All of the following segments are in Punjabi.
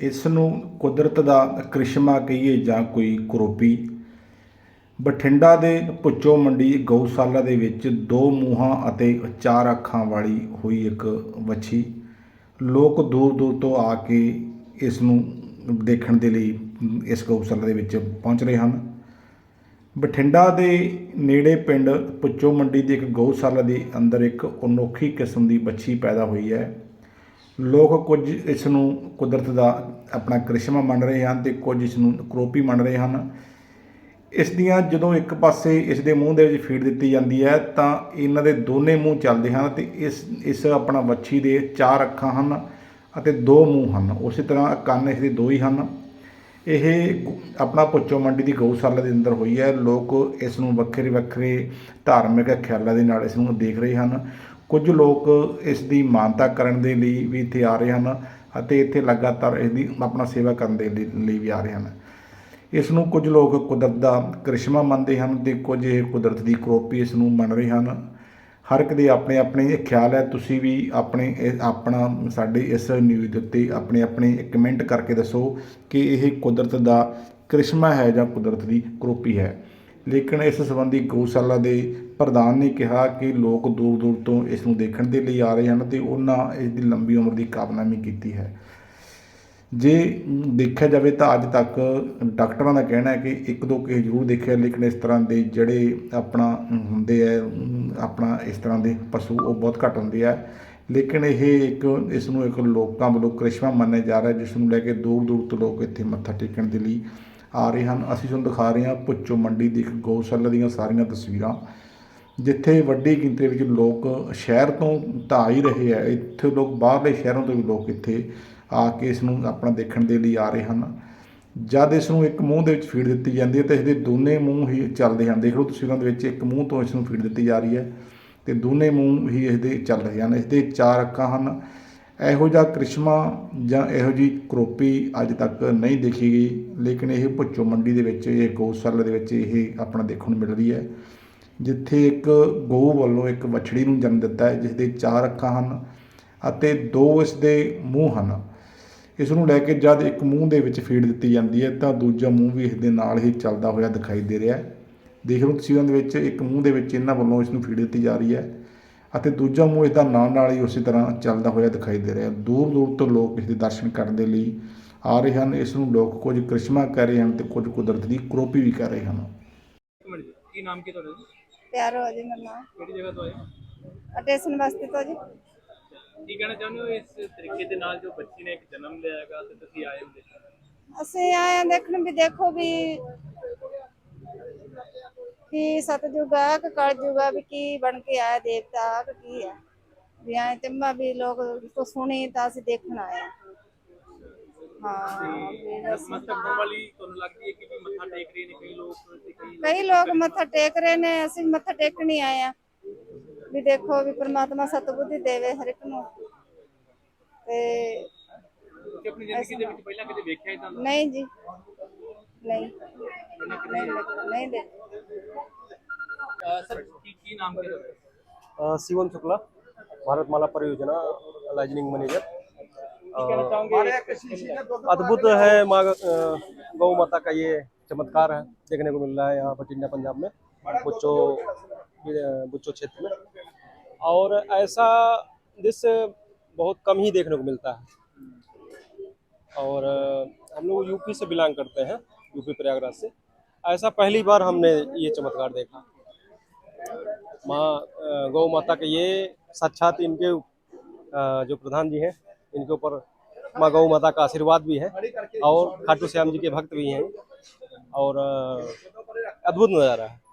ਇਸ ਨੂੰ ਕੁਦਰਤ ਦਾ ਕ੍ਰਿਸ਼ਮਾ ਕਹੀਏ ਜਾਂ ਕੋਈ ਕਰੋਪੀ। ਬਠਿੰਡਾ ਦੇ ਭੁੱਚੋ ਮੰਡੀ ਗਊਸ਼ਾਲਾ ਦੇ ਵਿੱਚ ਦੋ ਮੂੰਹਾਂ ਅਤੇ ਚਾਰ ਅੱਖਾਂ ਵਾਲੀ ਹੋਈ ਇੱਕ ਵੱਛੀ। ਲੋਕ ਦੂਰ ਦੂਰ ਤੋਂ ਆ ਕੇ ਇਸ ਨੂੰ ਦੇਖਣ ਦੇ ਲਈ ਇਸ ਗਊਸ਼ਾਲਾ ਦੇ ਵਿੱਚ ਪਹੁੰਚ ਰਹੇ ਹਨ। ਬਠਿੰਡਾ ਦੇ ਨੇੜੇ ਪਿੰਡ ਪੁੱਚੋ ਮੰਡੀ ਦੀ ਇੱਕ ਗਊਸ਼ਾਲਾ ਦੇ ਅੰਦਰ ਇੱਕ ਅਨੋਖੀ ਕਿਸਮ ਦੀ ਬੱਚੀ ਪੈਦਾ ਹੋਈ ਹੈ। ਲੋਕ ਕੁਝ ਇਸ ਨੂੰ ਕੁਦਰਤ ਦਾ ਆਪਣਾ ਕ੍ਰਿਸ਼ਮਾ ਮੰਨ ਰਹੇ ਹਨ ਤੇ ਕੁਝ ਇਸ ਨੂੰ ਕਰੋਪੀ ਮੰਨ ਰਹੇ ਹਨ। ਇਸ ਦੀਆਂ ਜਦੋਂ ਇੱਕ ਪਾਸੇ ਇਸ ਦੇ ਮੂੰਹ ਦੇ ਵਿੱਚ ਫੀਡ ਦਿੱਤੀ ਜਾਂਦੀ ਹੈ ਤਾਂ ਇਹਨਾਂ ਦੇ ਦੋਨੇ ਮੂੰਹ ਚੱਲਦੇ ਹਨ ਤੇ ਇਸ ਇਸ ਆਪਣਾ ਵੱਛੀ ਦੇ ਚਾਰ ਅੱਖਾਂ ਹਨ ਅਤੇ ਦੋ ਮੂੰਹ ਹਨ। ਉਸੇ ਤਰ੍ਹਾਂ ਕੰਨ ਇਸ ਦੇ ਦੋ ਹੀ ਹਨ। ਇਹ ਆਪਣਾ ਪੁੱਚੋ ਮੰਡੀ ਦੀ ਗਊਸ਼ਾਲਾ ਦੇ ਅੰਦਰ ਹੋਈ ਹੈ। ਲੋਕ ਇਸ ਨੂੰ ਵੱਖਰੇ ਵੱਖਰੇ ਧਾਰਮਿਕ ਖਿਆਲਾਂ ਦੇ ਨਾਲ ਇਸ ਨੂੰ ਦੇਖ ਰਹੇ ਹਨ। ਕੁਝ ਲੋਕ ਇਸ ਦੀ ਮਾਨਤਾ ਕਰਨ ਦੇ ਲਈ ਵੀ ਇੱਥੇ ਆ ਰਹੇ ਹਨ ਅਤੇ ਇੱਥੇ ਲਗਾਤਾਰ ਇਸ ਦੀ ਆਪਣਾ ਸੇਵਾ ਕਰਨ ਦੇ ਲਈ ਲਈ ਵੀ ਆ ਰਹੇ ਹਨ। ਇਸ ਨੂੰ ਕੁਝ ਲੋਕ ਕੁਦਰਤ ਦਾ ਕ੍ਰਿਸ਼ਮਾ ਮੰਨਦੇ ਹਨ ਤੇ ਕੁਝ ਇਹ ਕੁਦਰਤ ਦੀ ਕਰੋਪੀ ਇਸ ਨੂੰ ਮੰਨ ਰਹੇ ਹਨ। ਹਰ ਇੱਕ ਦੇ ਆਪਣੇ ਆਪਣੇ ਖਿਆਲ ਹੈ, ਤੁਸੀਂ ਵੀ ਆਪਣੇ ਆਪਣਾ ਸਾਡੇ ਇਸ ਨਿਊਜ਼ ਦੇ ਉੱਤੇ ਆਪਣੇ ਆਪਣੇ ਕਮੈਂਟ ਕਰਕੇ ਦੱਸੋ ਕਿ ਇਹ ਕੁਦਰਤ ਦਾ ਕ੍ਰਿਸ਼ਮਾ ਹੈ ਜਾਂ ਕੁਦਰਤ ਦੀ ਕਰੋਪੀ ਹੈ। ਲੇਕਿਨ ਇਸ ਸੰਬੰਧੀ ਗਊਸ਼ਾਲਾ ਦੇ ਪ੍ਰਧਾਨ ਨੇ ਕਿਹਾ ਕਿ ਲੋਕ ਦੂਰ ਦੂਰ ਤੋਂ ਇਸ ਨੂੰ ਦੇਖਣ ਦੇ ਲਈ ਆ ਰਹੇ ਹਨ ਤੇ ਉਹਨਾਂ ਇਸ ਦੀ ਲੰਬੀ ਉਮਰ ਦੀ ਕਾਮਨਾ ਵੀ ਕੀਤੀ ਹੈ। ਜੇ ਦੇਖਿਆ ਜਾਵੇ ਤਾਂ ਅੱਜ ਤੱਕ ਡਾਕਟਰਾਂ ਦਾ ਕਹਿਣਾ ਹੈ ਕਿ ਇੱਕ ਦੋ ਕੇਸ ਜ਼ਰੂਰ ਦੇਖਿਆ, ਲੇਕਿਨ ਇਸ ਤਰ੍ਹਾਂ ਦੇ ਜਿਹੜੇ ਆਪਣਾ ਹੁੰਦੇ ਆ, ਆਪਣਾ ਇਸ ਤਰ੍ਹਾਂ ਦੇ ਪਸ਼ੂ ਉਹ ਬਹੁਤ ਘੱਟ ਹੁੰਦੇ ਆ। ਲੇਕਿਨ ਇਹ ਇੱਕ, ਇਸ ਨੂੰ ਇੱਕ ਲੋਕਾਂ ਵੱਲੋਂ ਕ੍ਰਿਸ਼ਮਾ ਮੰਨਿਆ ਜਾ ਰਿਹਾ ਜਿਸ ਨੂੰ ਲੈ ਕੇ ਦੂਰ ਦੂਰ ਤੋਂ ਲੋਕ ਇੱਥੇ ਮੱਥਾ ਟੇਕਣ ਦੇ ਲਈ ਆ ਰਹੇ ਹਨ। ਅਸੀਂ ਤੁਹਾਨੂੰ ਦਿਖਾ ਰਹੇ ਹਾਂ ਪੁੱਚੋ ਮੰਡੀ ਦੀ ਇੱਕ ਗਊਸ਼ਾਲਾ ਦੀਆਂ ਸਾਰੀਆਂ ਤਸਵੀਰਾਂ, ਜਿੱਥੇ ਵੱਡੀ ਗਿਣਤੀ ਵਿੱਚ ਲੋਕ ਸ਼ਹਿਰ ਤੋਂ ਤਾਂ ਆ ਹੀ ਰਹੇ ਆ। ਇੱਥੇ ਲੋਕ ਬਾਹਰਲੇ ਸ਼ਹਿਰਾਂ ਤੋਂ ਵੀ ਲੋਕ ਇੱਥੇ ਆ ਕੇ ਇਸ ਨੂੰ ਆਪਣਾ ਦੇਖਣ ਦੇ ਲਈ ਆ ਰਹੇ ਹਨ। ਜਦ ਇਸ ਨੂੰ ਇੱਕ ਮੂੰਹ ਦੇ ਵਿੱਚ ਫੀਡ ਦਿੱਤੀ ਜਾਂਦੀ ਹੈ ਤਾਂ ਇਸ ਦੇ ਦੋਨੇ ਮੂੰਹ ਹੀ ਚੱਲਦੇ ਹਨ। ਦੇਖ ਲਓ ਤਸਵੀਰਾਂ ਦੇ ਵਿੱਚ ਇੱਕ ਮੂੰਹ ਤੋਂ ਇਸ ਨੂੰ ਫੀਡ ਦਿੱਤੀ ਜਾ ਰਹੀ ਹੈ ਤੇ ਦੋਨੇ ਮੂੰਹ ਹੀ ਇਸ ਦੇ ਚੱਲ ਰਹੇ ਹਨ। ਇਸ ਦੇ ਚਾਰ ਅੱਖਾਂ ਹਨ। ਇਹੋ ਜਿਹਾ ਕ੍ਰਿਸ਼ਮਾ ਜਾਂ ਇਹੋ ਜੀ ਕਰੋਪੀ ਅੱਜ ਤੱਕ ਨਹੀਂ ਦੇਖੀ ਗਈ, ਲੇਕਿਨ ਇਹ ਭੁੱਚੋ ਮੰਡੀ ਦੇ ਵਿੱਚ, ਇਹ ਗਊਸ਼ਾਲਾ ਦੇ ਵਿੱਚ ਇਹ ਆਪਣਾ ਦੇਖਣ ਨੂੰ ਮਿਲ ਰਹੀ ਹੈ, ਜਿੱਥੇ ਇੱਕ ਗਊ ਵੱਲੋਂ ਇੱਕ ਵੱਛੜੀ ਨੂੰ ਜਨਮ ਦਿੱਤਾ ਹੈ ਜਿਸ ਦੇ ਚਾਰ ਅੱਖਾਂ ਹਨ ਅਤੇ ਦੋ ਇਸ ਦੇ ਮੂੰਹ ਹਨ। ਇਸ ਨੂੰ ਲੈ ਕੇ ਜਦ ਇੱਕ ਮੂੰਹ ਦੇ ਵਿੱਚ ਫੀਡ ਦਿੱਤੀ ਜਾਂਦੀ ਹੈ, ਤਾਂ ਦੂਜਾ ਮੂੰਹ ਵੀ ਇਸ ਦੇ ਨਾਲ ਹੀ ਚੱਲਦਾ ਹੋਇਆ ਦਿਖਾਈ ਦੇ ਰਿਹਾ ਹੈ। ਦੇਖ ਲਓ ਤਸਵੀਰਾਂ ਦੇ ਵਿੱਚ, ਇੱਕ ਮੂੰਹ ਦੇ ਵਿੱਚ ਇਹਨਾਂ ਵੱਲੋਂ ਇਸ ਨੂੰ ਫੀਡ ਦਿੱਤੀ ਜਾ ਰਹੀ ਹੈ। ਅਤੇ ਦੂਜਾ ਮੂੰਹ ਇਸ ਦਾ ਨਾਲ ਨਾਲ ਹੀ ਉਸੇ ਤਰ੍ਹਾਂ ਚੱਲਦਾ ਹੋਇਆ ਦਿਖਾਈ ਦੇ ਰਿਹਾ। ਦੂਰ ਦੂਰ ਤੋਂ ਲੋਕ ਇਸ ਦੇ ਦਰਸ਼ਨ ਕਰਨ ਦੇ ਲਈ ਆ ਰਹੇ ਹਨ। ਇਸ ਨੂੰ ਲੋਕ ਕੁਝ ਕ੍ਰਿਸ਼ਮਾ ਕਰ ਰਹੇ ਹਨ ਤੇ ਕੁਝ ਕੁਦਰਤ ਦੀ ਕਰੋਪੀ ਵੀ ਕਰ ਰਹੇ ਹਨ। ਇੱਕ ਮਿੰਟ ਜੀ, ਕੀ ਨਾਮ ਕੀ ਤੁਹਾਡਾ ਜੀ? ਪਿਆਰ ਹੋ ਜੀ ਮੇਰਾ ਨਾਮ। ਕਿਹੜੀ ਜਗ੍ਹਾ ਤੋਂ ਆਏ ਹੋ? ਅਟੈਸ਼ਨ ਵਾਸਤੇ ਤੋਂ ਜੀ। ਕੀ ਕਹਿਣਾ ਚਾਹੁੰਦੇ ਹੋ ਇਸ ਤਰੀਕੇ ਦੇ ਨਾਲ ਜੋ ਬੱਚੀ ਨੇ ਇੱਕ ਜਨਮ ਲਿਆ ਹੈਗਾ ਤੇ ਤੁਸੀਂ ਆਏ ਹੋ ਦੇਖਣ ਅਸੀਂ ਆਏ ਹਾਂ ਦੇਖਣ ਵੀ ਦੇਖੋ ਵੀ ਕੀ ਸਤਜੁਗ ਕਿ ਕਲਯੁਗ ਆ ਵੀ ਕੀ ਬਣ ਕੇ ਆਇਆ ਦੇਵਤਾ ਆ ਕਿ ਕੀ ਆ ਵੀ ਆਏ ਤੇ ਮੈਂ ਵੀ ਲੋਕ ਕੋ ਸੁਣੀ ਤਾਂ ਅਸੀਂ ਦੇਖਣ ਆਏ ਹਾਂ। ਹਾਂ ਵੀ ਬਸ। ਮਤਲਬ ਹੋਣ ਵਾਲੀ ਤੁਹਾਨੂੰ ਲੱਗਦੀ ਹੈ ਕਿ ਵੀ ਮੱਥਾ ਟੇਕ ਰਹੇ ਨੇ ਕਈ ਲੋਕ ਤੇ ਕਈ ਕਈ ਲੋਕ ਮੱਥਾ ਟੇਕ ਰਹੇ ਨੇ ਅਸੀਂ ਵੀ ਮੱਥਾ ਟੇਕਣ ਹੀ ਆਏ ਆ ਵੀ ਦੇਖੋ ਵੀ ਪ੍ਰਮਾਤਮਾ ਸਤਬੁੱਧੀ ਦੇਵੇ ਹਰ ਇੱਕ ਨੂੰ ਤੇ ਆਪਣੀ ਜ਼ਿੰਦਗੀ ਦੇ ਵਿੱਚ ਪਹਿਲਾਂ ਕਦੇ ਵੇਖਿਆ ਇਦਾਂ ਦਾ ਨਹੀਂ ਜੀ नहीं नहीं नहीं शिवन शुक्ला परियोजना लाइजनिंग मैनेजर। अद्भुत है माँ गौ माता का ये चमत्कार है देखने को मिल रहा है यहाँ बठिंडा पंजाब में बुच्चो बुच्चो क्षेत्र में। और ऐसा दृश्य बहुत कम ही देखने को मिलता है। और हम लोग यूपी से बिलोंग करते हैं। यूपी प्रयागराज से ऐसा पहली बार हमने ये चमत्कार देखा माँ अ, गौ माता के ये साक्षात इनके अ, जो प्रधान जी हैं इनके ऊपर माँ गौ माता का आशीर्वाद भी है और खाटू श्याम जी के भक्त भी हैं और अ, अद्भुत नज़ारा है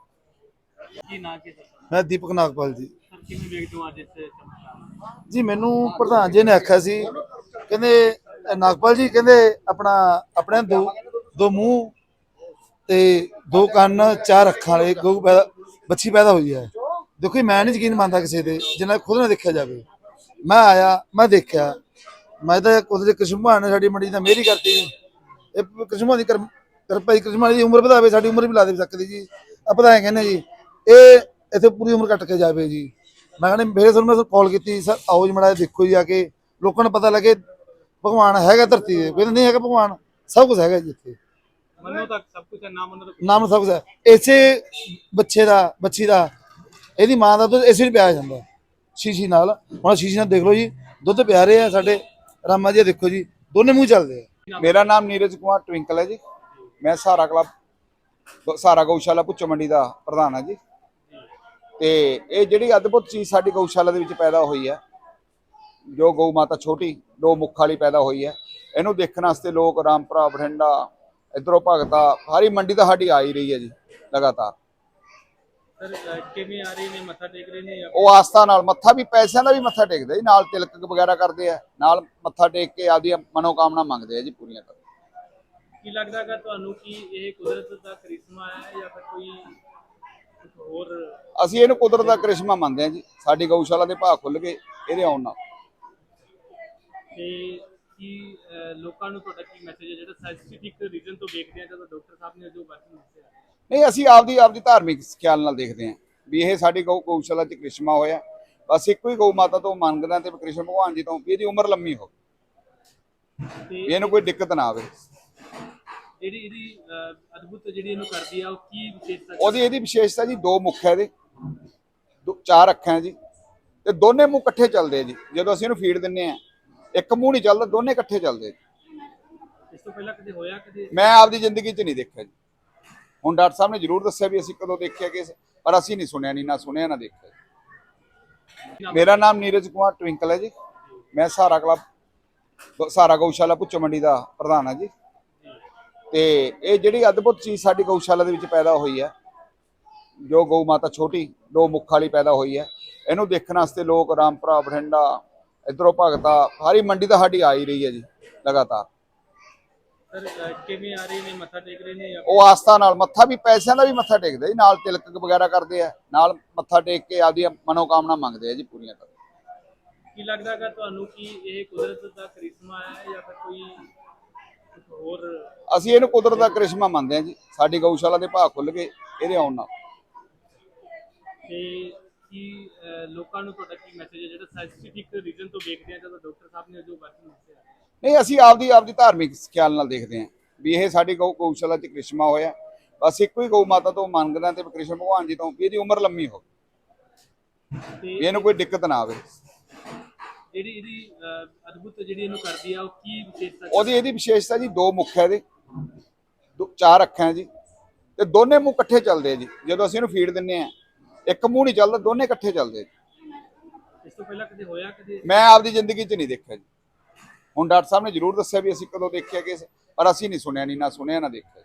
ਕੀ ਨਾਮ ਕੀ ਸਰ ਮੈਂ ਦੀਪਕ ਨਾਗਪਾਲ ਜੀ ਸਰ ਕਿਵੇਂ ਵੇਖਦੇ ਹੋ ਅੱਜ ਇਸ ਚਮਤਕਾਰ ਨੂੰ? ਜੀ ਮੈਨੂੰ ਪ੍ਰਧਾਨ ਜੀ ਨੇ ਆਖਿਆ ਸੀ ਕਹਿੰਦੇ ਅ, ਨਾਗਪਾਲ ਜੀ ਕਹਿੰਦੇ ਆਪਣਾ ਆਪਣੇ ਦੋ ਦੋ ਮੂੰਹ ਤੇ ਦੋ ਕੰਨ ਚਾਰ ਅੱਖਾਂ ਵਾਲੇ ਗਊ ਪੈਦਾ ਬੱਚੀ ਪੈਦਾ ਹੋਈ ਹੈ। ਦੇਖੋ ਜੀ, ਮੈਂ ਨਹੀਂ ਯਕੀਨ ਮੰਨਦਾ ਕਿਸੇ ਤੇ ਜਿੰਨਾ ਖੁਦ ਨਾ ਦੇਖਿਆ ਜਾਵੇ। ਮੈਂ ਆਇਆ ਮੈਂ ਦੇਖਿਆ। ਮੈਂ ਤਾਂ ਕੁਦਰਤ ਕ੍ਰਿਸ਼ਨ ਨੇ ਸਾਡੀ ਮੰਡੀ ਦਾ ਮੇਰੀ ਕਰਤੀ। ਇਹ ਕ੍ਰਿਸ਼ਨ ਦੀ ਕਿਰਪਾ ਜੀ ਕ੍ਰਿਸ਼ਨ ਦੀ ਉਮਰ ਵਧਾਵੇ ਸਾਡੀ ਉਮਰ ਵੀ ਲਾ ਦੇ ਸਕਦੀ ਜੀ। ਆਪਾਂ ਤਾਂ ਐਂ ਕਹਿੰਦੇ ਜੀ ਇਹ ਇੱਥੇ ਪੂਰੀ ਉਮਰ ਕੱਟ ਕੇ ਜਾਵੇ ਜੀ। ਮੈਂ ਕਹਿੰਦਾ ਮੇਰੇ ਤੁਹਾਨੂੰ ਮੈਂ ਕਾਲ ਕੀਤੀ ਸਰ ਆਓ ਜੀ ਮੜਾ ਦੇਖੋ ਜੀ ਆ ਕੇ। ਲੋਕਾਂ ਨੂੰ ਪਤਾ ਲੱਗੇ ਭਗਵਾਨ ਹੈਗਾ ਧਰਤੀ ਤੇ। ਕਹਿੰਦੇ ਨਹੀਂ ਹੈਗਾ ਭਗਵਾਨ ਸਭ ਕੁਝ ਹੈਗਾ ਜੀ ਇੱਥੇ। ਮੰਨੋ ਤਾਂ ਸਭ ਕੁਝ ਹੈ ਨਾ ਮੰਨੋ ਤਾਂ ਕੁਛ ਨਾਮ ਸਭ ਕੁਝ ਹੈ। ਇਸੇ ਬੱਚੇ ਦਾ ਬੱਚੀ ਦਾ ਇਹਦੀ ਮਾਂ ਦਾ ਦੁੱਧ ਇਸੇ ਨੂੰ ਪਿਆਇਆ ਜਾਂਦਾ। ਸ਼ੀਸ਼ੀ ਨਾਲ। ਹੁਣ ਸ਼ੀਸ਼ੀ ਨਾਲ ਦੇਖ ਲਓ ਜੀ ਦੁੱਧ ਪਿਆ ਰਹੇ ਆ ਸਾਡੇ ਰਾਮਾ ਜੀ ਦੇਖੋ ਜੀ ਦੋਨੇ ਮੂੰਹ ਚੱਲਦੇ ਆ। ਮੇਰਾ ਨਾਮ ਨੀਰਜ ਕੁਮਾਰ ਟਵਿੰਕਲ ਹੈ ਜੀ। ਮੈਂ ਸਹਾਰਾ ਕਲੱਬ ਸਹਾਰਾ ਗਊਸ਼ਾਲਾ ਪੁੱਚੋ ਮੰਡੀ ਦਾ ਪ੍ਰਧਾਨ ਹਾਂ ਜੀ। ਤੇ ਇਹ ਜਿਹੜੀ ਅਦਭੁਤ ਚੀਜ਼ ਸਾਡੀ ਗਊਸ਼ਾਲਾ ਦੇ ਵਿੱਚ ਪੈਦਾ ਹੋਈ ਹੈ ਜੋ ਗਊ ਮਾਤਾ ਛੋਟੀ ਦੋ ਮੁੱਖ ਵਾਲੀ ਪੈਦਾ ਹੋਈ ਹੈ ਇਹਨੂੰ ਦੇਖਣ ਵਾਸਤੇ ਲੋਕ ਰਾਮਪੁਰਾ ਬਠਿੰਡਾ ਇਧਰੋਂ ਭਗਤਾ ਸਾਰੀ ਮੰਡੀ ਤਾਂ ਸਾਡੀ ਆ ਹੀ ਰਹੀ ਹੈ ਜੀ ਲਗਾਤਾਰ। ਸਰ ਅਹ, ਕਿਵੇਂ ਆ ਰਹੇ ਨੇ? ਮੱਥਾ ਟੇਕ ਰਹੇ ਨੇ ਜਾਂ ਉਹ ਆਸਥਾ ਨਾਲ ਮੱਥਾ ਵੀ ਪੈਸਿਆਂ ਦਾ ਵੀ ਮੱਥਾ ਟੇਕਦੇ ਜੀ ਨਾਲ ਤਿਲਕ ਵਗੈਰਾ ਕਰਦੇ ਆ ਨਾਲ ਮੱਥਾ ਟੇਕ ਕੇ ਆਪਦੀਆਂ ਮਨੋਕਾਮਨਾ ਮੰਗਦੇ ਆ ਜੀ ਪੂਰੀਆਂ ਕਰਦੇ ਕੀ ਲੱਗਦਾ ਹੈਗਾ ਤੁਹਾਨੂੰ ਕਿ ਇਹ ਕੁਦਰਤ ਦਾ ਕਰਿਸ਼ਮਾ ਹੈ ਜਾਂ ਫਿਰ ਕੋਈ ਕੁਛ ਹੋਰ ਅਸੀਂ ਇਹਨੂੰ ਕੁਦਰਤ ਦਾ ਕਰਿਸ਼ਮਾ ਮੰਨਦੇ ਹਾਂ ਜੀ ਸਾਡੀ ਗਊਸ਼ਾਲਾ ਦੇ ਭਾਅ ਖੁੱਲ ਗਏ ਇਹਦੇ ਆਉਣ ਨਾਲ। ਤੇ ਕੀ ਲੋਕਾਂ ਨੂੰ ਤੁਹਾਡਾ ਕੀ ਮੈਸੇਜ ਹੈ? ਜਿਹੜਾ ਸਾਇੰਟਿਫਿਕ ਰੀਜ਼ਨ ਤੋਂ ਵੇਖਦੇ ਆ ਜਦੋਂ ਡਾਕਟਰ ਸਾਹਿਬ ਨੇ ਜੋ ਵਰਤਨ ਦੱਸਿਆ। ਨਹੀਂ ਅਸੀਂ ਆਪਦੀ ਆਪਦੀ ਧਾਰਮਿਕ ਖਿਆਲ ਨਾਲ ਦੇਖਦੇ ਹਾਂ ਵੀ ਇਹ ਸਾਡੀ ਗਊ ਗਊਸ਼ਾਲਾ 'ਚ ਕ੍ਰਿਸ਼ਮਾ ਹੋਇਆ। ਬਸ ਇੱਕੋ ਹੀ ਗਊ ਮਾਤਾ ਤੋਂ ਮੰਗਦੇ ਹਾਂ ਤੇ ਕ੍ਰਿਸ਼ਨ ਭਗਵਾਨ ਜੀ ਤੋਂ ਵੀ ਇਹਦੀ ਉਮਰ ਲੰਮੀ ਤੇ ਵੀ ਇਹਨੂੰ ਕੋਈ ਦਿੱਕਤ ਨਾ ਆਵੇ। ਜਿਹੜੀ ਇਹਦੀ ਅਹ, ਅਦਭੁਤ ਜਿਹੜੀ ਇਹਨੂੰ ਕਰਦੀ ਆ ਉਹ ਕੀ ਵਿਸ਼ੇਸ਼ਤਾ ਉਹਦੀ ਇਹਦੀ ਵਿਸ਼ੇਸ਼ਤਾ ਜੀ ਦੋ ਮੁੱਖ ਹੈ ਇਹਦੇ। ਦੋ- ਚਾਰ ਅੱਖਾਂ ਹੈ ਜੀ। ਤੇ ਦੋਨੇ ਮੂੰਹ ਇਕੱਠੇ ਚੱਲਦੇ ਆ ਜੀ। ਜਦੋਂ ਅਸੀਂ ਇਹਨੂੰ ਫੀਡ ਦਿੰਨੇ ਆ ਇੱਕ ਮੂੰਹ ਨਹੀਂ ਚੱਲਦਾ ਦੋਨੇ ਇਕੱਠੇ ਚੱਲਦੇ। ਇਸ ਤੋਂ ਪਹਿਲਾਂ ਕਦੇ ਹੋਇਆ ਕਦੇ? ਮੈਂ ਆਪਦੀ ਜ਼ਿੰਦਗੀ 'ਚ ਨਹੀਂ ਦੇਖਿਆ ਜੀ। ਹੁਣ ਡਾਕਟਰ ਸਾਹਿਬ ਨੇ ਜ਼ਰੂਰ ਦੱਸਿਆ ਵੀ ਅਸੀਂ ਕਦੋਂ ਦੇਖਿਆ ਕਿ ਪਰ ਅਸੀਂ ਨਹੀਂ ਸੁਣਿਆ ਨਹੀਂ ਨਾ ਸੁਣਿਆ ਨਾ ਦੇਖਿਆ ਮੇਰਾ ਨਾਮ ਨੀਰਜ ਕੁਮਾਰ ਟਵਿੰਕਲ ਹੈ ਜੀ। ਮੈਂ ਸਹਾਰਾ ਕਲੱਬ ਸਹਾਰਾ ਗਊਸ਼ਾਲਾ ਪੁੱਚੋ ਮੰਡੀ ਦਾ ਪ੍ਰਧਾਨ ਹਾਂ ਜੀ। ਤੇ ਇਹ ਜਿਹੜੀ ਅਦਭੁਤ ਚੀਜ਼ ਸਾਡੀ ਗਊਸ਼ਾਲਾ ਦੇ ਵਿੱਚ ਪੈਦਾ ਹੋਈ ਹੈ ਜੋ ਗਊ ਮਾਤਾ ਛੋਟੀ ਦੋ ਮੁੱਖ ਵਾਲੀ ਪੈਦਾ ਹੋਈ ਹੈ ਇਹਨੂੰ ਦੇਖਣ ਵਾਸਤੇ ਲੋਕ ਰਾਮਪੁਰਾ ਬਠਿੰਡਾ ਇਧਰੋਂ ਭਗਤਾ ਸਾਰੀ ਮੰਡੀ ਤਾਂ ਸਾਡੀ ਆ ਹੀ ਰਹੀ ਹੈ ਜੀ ਲਗਾਤਾਰ। ਸਰ ਅਹ, ਕਿਵੇਂ ਆ ਰਹੇ ਨੇ? ਮੱਥਾ ਟੇਕ ਰਹੇ ਨੇ ਜਾਂ ਉਹ ਆਸਥਾ ਨਾਲ ਮੱਥਾ ਵੀ ਪੈਸਿਆਂ ਦਾ ਵੀ ਮੱਥਾ ਟੇਕਦੇ ਜੀ ਨਾਲ ਤਿਲਕ ਵਗੈਰਾ ਕਰਦੇ ਆ ਨਾਲ ਮੱਥਾ ਟੇਕ ਕੇ ਆਪਦੀਆਂ ਮਨੋਕਾਮਨਾ ਮੰਗਦੇ ਆ ਜੀ ਪੂਰੀਆਂ ਕਰਦੇ ਕੀ ਲੱਗਦਾ ਤੁਹਾਨੂੰ ਕਿ ਇਹ ਕੁਦਰਤ ਦਾ ਕਰਿਸ਼ਮਾ ਹੈ ਜਾਂ ਫਿਰ ਕੋਈ ਹੋਰ ਅਸੀਂ ਇਹਨੂੰ ਕੁਦਰਤ ਦਾ ਕਰਿਸ਼ਮਾ ਮੰਨਦੇ ਹਾਂ ਜੀ ਸਾਡੀ ਗਊਸ਼ਾਲਾ ਦੇ ਭਾਅ ਖੁੱਲ ਗਏ ਇਹਦੇ ਆਉਣ ਨਾਲ। ਤੇ ਕੀ ਲੋਕਾਂ ਨੂੰ ਤੁਹਾਡਾ ਕੀ ਮੈਸੇਜ ਹੈ? ਜਿਹੜਾ ਸਾਇੰਟਿਫਿਕ ਰੀਜ਼ਨ ਤੋਂ ਵੇਖਦੇ ਆ ਜਦੋਂ ਡਾਕਟਰ ਸਾਹਿਬ ਨੇ ਜੋ ਵਰਤਨ ਦੱਸਿਆ ਨਹੀਂ ਅਸੀਂ ਆਪਦੀ ਆਪਦੀ ਧਾਰਮਿਕ ਖਿਆਲ ਨਾਲ ਦੇਖਦੇ ਹਾਂ ਵੀ ਇਹ ਸਾਡੀ ਗਊ ਗਊਸ਼ਾਲਾ 'ਚ ਕ੍ਰਿਸ਼ਮਾ ਹੋਇਆ। ਬਸ ਇੱਕੋ ਹੀ ਗਊ ਮਾਤਾ ਤੋਂ ਮੰਗਦੇ ਤੇ ਕ੍ਰਿਸ਼ਨ ਭਗਵਾਨ ਜੀ ਤੋਂ ਵੀ ਇਹਦੀ ਉਮਰ ਲੰਮੀ ਹੋਵੇ। ਤੇ ਇਹਨੂੰ ਕੋਈ ਦਿੱਕਤ ਨਾ ਆਵੇ। ਜਿਹੜੀ ਇਹਦੀ ਅਹ, ਅਦਭੁਤ ਜਿਹੜੀ ਇਹਨੂੰ ਕਰਦੀ ਆ ਉਹ ਕੀ ਵਿਸ਼ੇਸ਼ਤਾ ਉਹਦੀ ਇਹਦੀ ਵਿਸ਼ੇਸ਼ਤਾ ਜੀ ਦੋ ਮੁੱਖ ਹੈ ਇਹਦੇ। ਦੋ- ਚਾਰ ਅੱਖਾਂ ਹੈ ਜੀ। ਤੇ ਦੋਨੇ ਮੂੰਹ ਇਕੱਠੇ ਚੱਲਦੇ ਆ ਜੀ। ਜਦੋਂ ਅਸੀਂ ਇਹਨੂੰ ਫੀਡ ਦਿੰਨੇ ਆ ਇੱਕ ਮੂੰਹ ਨਹੀਂ ਚੱਲਦਾ ਦੋਨੇ ਇਕੱਠੇ ਚੱਲਦੇ ਇਸ ਤੋਂ ਪਹਿਲਾਂ ਕਦੇ ਹੋਇਆ ਕਦੇ? ਮੈਂ ਆਪਦੀ ਜ਼ਿੰਦਗੀ 'ਚ ਨਹੀਂ ਦੇਖਿਆ ਜੀ। ਹੁਣ ਡਾਕਟਰ ਸਾਹਿਬ ਨੇ ਜ਼ਰੂਰ ਦੱਸਿਆ ਵੀ ਅਸੀਂ ਕਦੋਂ ਦੇਖਿਆ ਕਿ ਪਰ ਅਸੀਂ ਨਹੀਂ ਸੁਣਿਆ ਨਹੀਂ ਨਾ ਸੁਣਿਆ ਨਾ ਦੇਖਿਆ